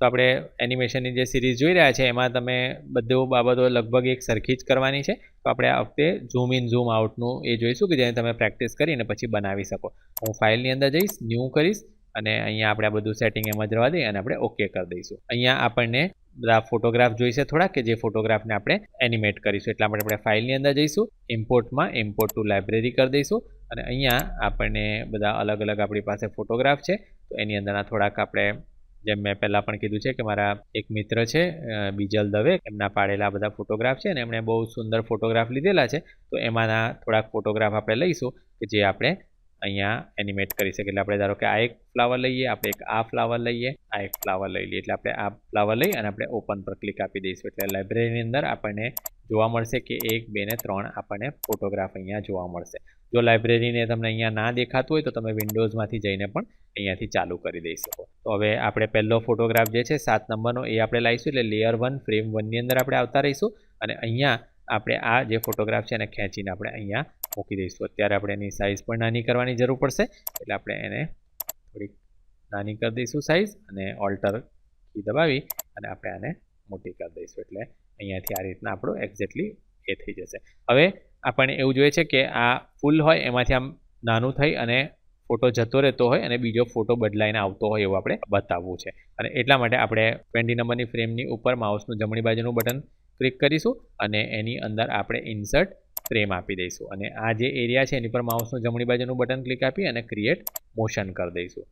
તો આપણે એનિમેશનની જે સિરીઝ જોઈ રહ્યા છે, એમાં તમે બધું બાબતો લગભગ એક સરખી જ કરવાની છે. તો આપણે આ વખતે ઝૂમ ઇન ઝૂમ આઉટનું એ જોઈશું કે જેને તમે પ્રેક્ટિસ કરીને પછી બનાવી શકો. હું ફાઇલની અંદર જઈશ ન્યૂ કરીશ અને અહીંયા આપણે આ બધું સેટિંગ એમ જ રહેવા દઈએ અને આપણે ઓકે કરી દઈશું. અહીંયા આપણને બધા ફોટોગ્રાફ જોઈશે થોડા કે જે ફોટોગ્રાફને આપણે એનિમેટ કરીશું. એટલા માટે આપણે ફાઇલની અંદર જઈશું ઇમ્પોર્ટમાં ઇમ્પોર્ટ ટુ લાઇબ્રેરી કરી દઈશું અને અહીંયા આપણને બધા અલગ અલગ આપણી પાસે ફોટોગ્રાફ છે. તો એની અંદરના થોડાક આપણે જેમ મેં પહેલાં પણ કીધું છે કે મારા એક મિત્ર છે બીજલ દવે. એમના પાડેલા બધા ફોટોગ્રાફ છે અને એમણે બહુ સુંદર ફોટોગ્રાફ લીધેલા છે. તો એમાંના થોડાક ફોટોગ્રાફ આપણે લઈશું કે જે આપણે અહીંયા એનિમેટ કરી શકીએ. એટલે આપણે ધારો કે આ એક ફ્લાવર લઈએ, આપણે એક આ ફ્લાવર લઈએ, આ એક ફ્લાવર લઈ લઈએ. એટલે આપણે આ ફ્લાવર લઈ અને આપણે ઓપન પર ક્લિક આપી દઈશું. એટલે લાઇબ્રેરીની અંદર આપણને જોવા મળશે કે એક, બે ને ત્રણ આપણને ફોટોગ્રાફ અહીંયા જોવા મળશે. જો લાઇબ્રેરીને તમને અહીંયા ના દેખાતું હોય તો તમે વિન્ડોઝમાંથી જઈને પણ અહીંયાથી ચાલુ કરી દઈ શકો. તો હવે આપણે પહેલો ફોટોગ્રાફ જે છે, સાત નંબરનો, એ આપણે લાવીશું એટલે લેયર વન ફ્રેમ વનની અંદર આપણે આવતા રહીશું. અને અહીંયા આપણે આ જે ફોટોગ્રાફ છે એને ખેંચીને આપણે અહીંયા મૂકી દઈશું. અત્યારે આપણે એની સાઇઝ પણ નાની કરવાની જરૂર પડશે. એટલે આપણે એને થોડીક નાની કરી દઈશું સાઇઝ અને ઓલ્ટર કી દબાવી અને આપણે આને મોટી કરી દઈશું. એટલે અહીંયાથી આ રીતના આપણું એક્ઝેક્ટલી એ થઈ જશે. હવે આપણને એવું જોઈએ છે કે આ ફૂલ હોય એમાંથી આમ નાનું થઈ અને ફોટો જતો રહેતો હોય અને બીજો ફોટો બદલાઈને આવતો હોય એવું આપણે બતાવવું છે. અને એટલા માટે આપણે ટ્વેન્ટી નંબરની ફ્રેમની ઉપર માઉસનું જમણી બાજુનું બટન ક્લિક કરીશું અને એની અંદર આપણે ઇન્સર્ટ ફ્રેમ આપી દઈશું. અને આ જે એરિયા છે, એની પર માઉસનું જમણી બાજુનું બટન ક્લિક આપી અને ક્રિએટ મોશન કરી દઈશું.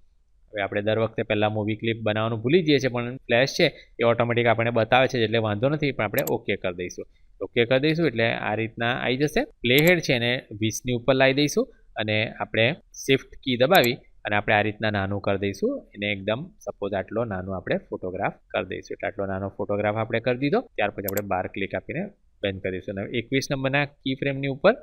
હવે આપણે દર વખતે પહેલાં મૂવી ક્લિપ બનાવવાનું ભૂલી જઈએ છીએ, પણ ફ્લેશ છે, એ ઓટોમેટિક આપણને બતાવે છે, એટલે વાંધો નથી, પણ આપણે ઓકે કરી દઈશું. ઓકે કરી દઈશું, એટલે આ રીતના આવી જશે. પ્લેહેડ છે, એને વીસની ઉપર લાવી દઈશું અને આપણે શિફ્ટ કી દબાવી અને આપણે આ રીતના નાનું કરી દઈશું. એને એકદમ સપોઝ આટલો નાનો આપણે ફોટોગ્રાફ કરી દઈશું. એટલે આટલો નાનો ફોટોગ્રાફ આપણે કરી દીધો. ત્યાર પછી આપણે બાર ક્લિક આપીને બંધ કરીશું અને એકવીસ નંબરના કી ફ્રેમની ઉપર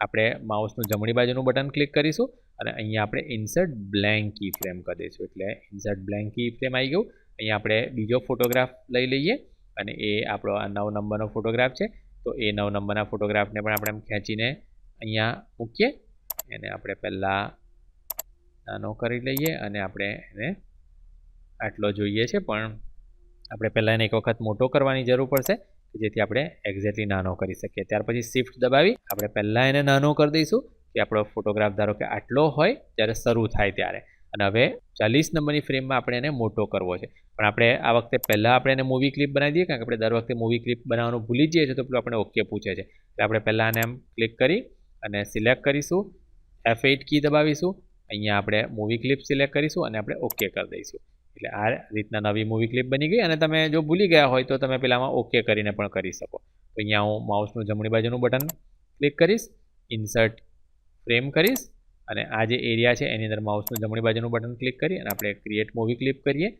આપણે માઉસનું જમણી બાજુનું બટન ક્લિક કરીશું. અને અહીંયા આપણે ઇન્સર્ટ બ્લેન્ક કી ફ્રેમ કરી દઈશું. એટલે ઇન્સર્ટ બ્લેન્ક કી ફ્રેમ આવી ગયું. અહીંયા આપણે બીજો ફોટોગ્રાફ લઈ લઈએ. અને એ આપણો આ નવ નંબરનો ફોટોગ્રાફ છે. તો એ નવ નંબરના ફોટોગ્રાફને પણ આપણે એમ ખેંચીને અહીંયા મૂકીએ. એને આપણે પહેલાં નાનો કરી લઈએ અને આપણે એને આટલો જોઈએ છે. પણ આપણે પહેલાં એને એક વખત મોટો કરવાની જરૂર પડશે જેથી આપણે એક્ઝેક્ટલી નાનો કરી શકીએ. ત્યાર પછી શિફ્ટ દબાવી આપણે પહેલાં એને નાનો કરી દઈશું કે આપણો ફોટોગ્રાફ ધારો કે આટલો હોય ત્યારે શરૂ થાય ત્યારે. અને હવે ચાલીસ નંબરની ફ્રેમમાં આપણે એને મોટો કરવો છે. પણ આપણે આ વખતે પહેલાં આપણે એને મૂવી ક્લિપ બનાવી દઈએ કારણ કે આપણે દર વખતે મૂવી ક્લિપ બનાવવાનું ભૂલી જઈએ છીએ તો પેલું આપણે ઓકે પૂછે છે. એટલે આપણે પહેલાં આને એમ ક્લિક કરી અને સિલેક્ટ કરીશું. એફ એઇટ કી દબાવીશું. અહીંયા આપણે મૂવી ક્લિપ સિલેક્ટ કરીશું અને આપણે ઓકે કરી દઈશું. એટલે આ રીતના નવી મૂવી ક્લિપ બની ગઈ અને તમે જો ભૂલી ગયા હોય તો તમે પેલામાં ઓકે કરીને પણ કરી શકો. તો અહીંયા હું માઉસનું જમણી બાજુનું બટન ક્લિક કરીશ ઇન્સર્ટ ફ્રેમ કરીશ અને આ જે એરિયા છે એની અંદર માઉસનું જમણી બાજુનું બટન ક્લિક કરી અને આપણે ક્રિએટ મૂવી ક્લિપ કરીએ.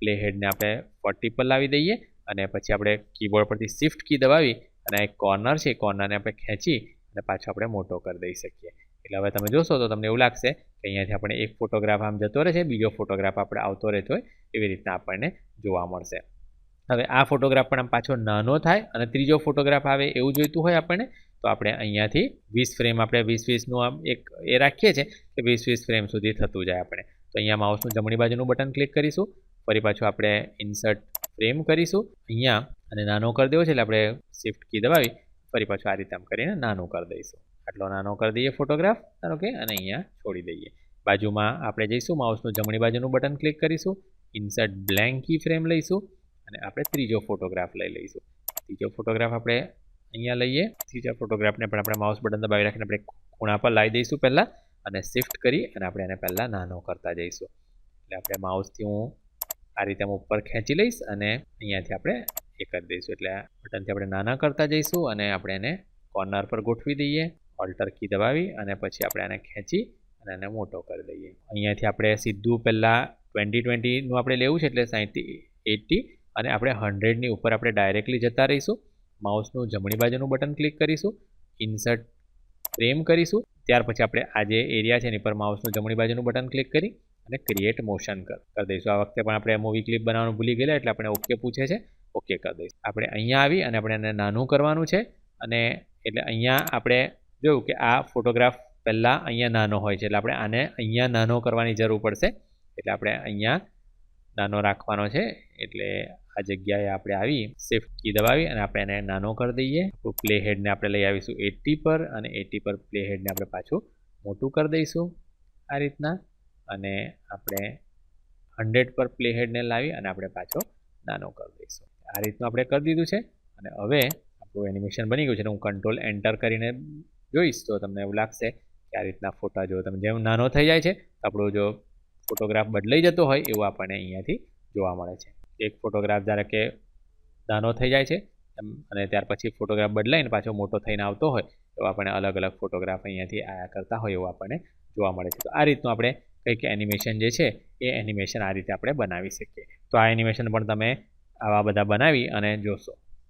પ્લે હેડને આપણે ફોર્ટી પર લાવી દઈએ અને પછી આપણે કીબોર્ડ પરથી શિફ્ટ કી દબાવી અને એક કોર્નર છે કોર્નરને આપણે ખેંચી અને પાછો આપણે મોટો કરી દઈ શકીએ. એટલે હવે તમે જોશો તો તમને એવું લાગશે અહીંયાથી આપણે એક ફોટોગ્રાફ આમ જતો રહે છે, બીજો ફોટોગ્રાફ આપણે આવતો રહેતો હોય, એવી રીતના આપણને જોવા મળશે. હવે આ ફોટોગ્રાફ પણ આમ પાછો નાનો થાય અને ત્રીજો ફોટોગ્રાફ આવે એવું જોઈતું હોય આપણને, તો આપણે અહીંયાથી વીસ ફ્રેમ આપણે વીસ વીસનું આમ એક એ રાખીએ છીએ કે વીસ વીસ ફ્રેમ સુધી થતું જાય આપણે. તો અહીંયા માઉસનું જમણી બાજુનું બટન ક્લિક કરીશું, ફરી પાછું આપણે ઇન્સર્ટ ફ્રેમ કરીશું, અહીંયા અને નાનો કરી દેવો છે એટલે આપણે શિફ્ટ કી દબાવી, ફરી પાછું આ રીતે આમ કરીને નાનું કરી દઈશું. આટલો નાનો કરી દઈએ ફોટોગ્રાફ ધારો કે અને અહીંયા છોડી દઈએ. બાજુમાં આપણે જઈશું માઉસનું જમણી બાજુનું બટન ક્લિક કરીશું. ઇન્સર્ટ બ્લેન્ક ફ્રેમ લઈશું. અને આપણે ત્રીજો ફોટોગ્રાફ લઈ લઈશું. ત્રીજો ફોટોગ્રાફ આપણે અહીંયા લઈએ. ત્રીજા ફોટોગ્રાફને પણ આપણે માઉસ બટન દબાવી રાખીને આપણે ખૂણા પર લાવી દઈશું પહેલાં. અને શિફ્ટ કરી અને આપણે એને પહેલાં નાનો કરતા જઈશું. એટલે આપણે માઉસથી હું આ રીતે હું ઉપર ખેંચી લઈશ અને અહીંયાથી આપણે એ કરી દઈશું. એટલે બટનથી આપણે નાના કરતા જઈશું અને આપણે એને કોર્નર પર ગોઠવી દઈએ. ઓલ્ટર કી દબાવી અને પછી આપણે આને ખેંચી અને એને મોટો કરી દઈએ. અહીંયાથી આપણે સીધું પહેલાં ટ્વેન્ટી ટ્વેન્ટીનું આપણે લેવું છે એટલે સાહીઠથી એટી અને આપણે હંડ્રેડની ઉપર આપણે ડાયરેક્ટલી જતા રહીશું. માઉસનું જમણી બાજુનું બટન ક્લિક કરીશું. ઇન્સર્ટ ફ્રેમ કરીશું. ત્યાર પછી આપણે આ જે એરિયા છે એની પર માઉસનું જમણી બાજુનું બટન ક્લિક કરી અને ક્રિએટ મોશન કર દઈશું. આ વખતે પણ આપણે મૂવી ક્લિપ બનાવવાનું ભૂલી ગયેલા એટલે આપણે ઓકે પૂછે છે. ઓકે કરી દઈશું. આપણે અહીંયા આવી અને આપણે એને નાનું કરવાનું છે અને એટલે અહીંયા આપણે જોયું કે આ ફોટોગ્રાફ પહેલાં અહીંયા નાનો હોય છે, એટલે આપણે આને અહીંયા નાનો કરવાની જરૂર પડશે. એટલે આપણે અહીંયા નાનો રાખવાનો છે, એટલે આ જગ્યાએ આપણે આવી શિફ્ટ કી દબાવી અને આપણે એને નાનો કરી દઈએ. આપણું પ્લે હેડને આપણે લઈ આવીશું એટી પર અને એટી પર પ્લે હેડને આપણે પાછું મોટું કરી દઈશું આ રીતના. અને આપણે હંડ્રેડ પર પ્લે હેડને લાવી અને આપણે પાછો નાનો કરી દઈશું. આ રીતનું આપણે કરી દીધું છે. અને હવે આપણું એનિમેશન બની ગયું છે હું કંટ્રોલ એન્ટર કરીને જોઈશ. તો તમને એવું લાગશે કે આ રીતના ફોટા જો તમે જેમ નાનો થઈ જાય છે, આપણો જો ફોટોગ્રાફ બદલાઈ જતો હોય એવું આપણને અહીંયાથી જોવા મળે છે. એક ફોટોગ્રાફ જ્યારે કે નાનો થઈ જાય છે અને ત્યાર પછી ફોટોગ્રાફ બદલાઈને પાછો મોટો થઈને આવતો હોય, તો આપણને અલગ અલગ ફોટોગ્રાફ અહીંયાથી આયા કરતા હોય એવું આપણને જોવા મળે છે. તો આ રીતનું આપણે કંઈક એનિમેશન જે છે, એ એનિમેશન આ રીતે આપણે બનાવી શકીએ. તો આ એનિમેશન પણ તમે આવા બધા બનાવી અને જોશો.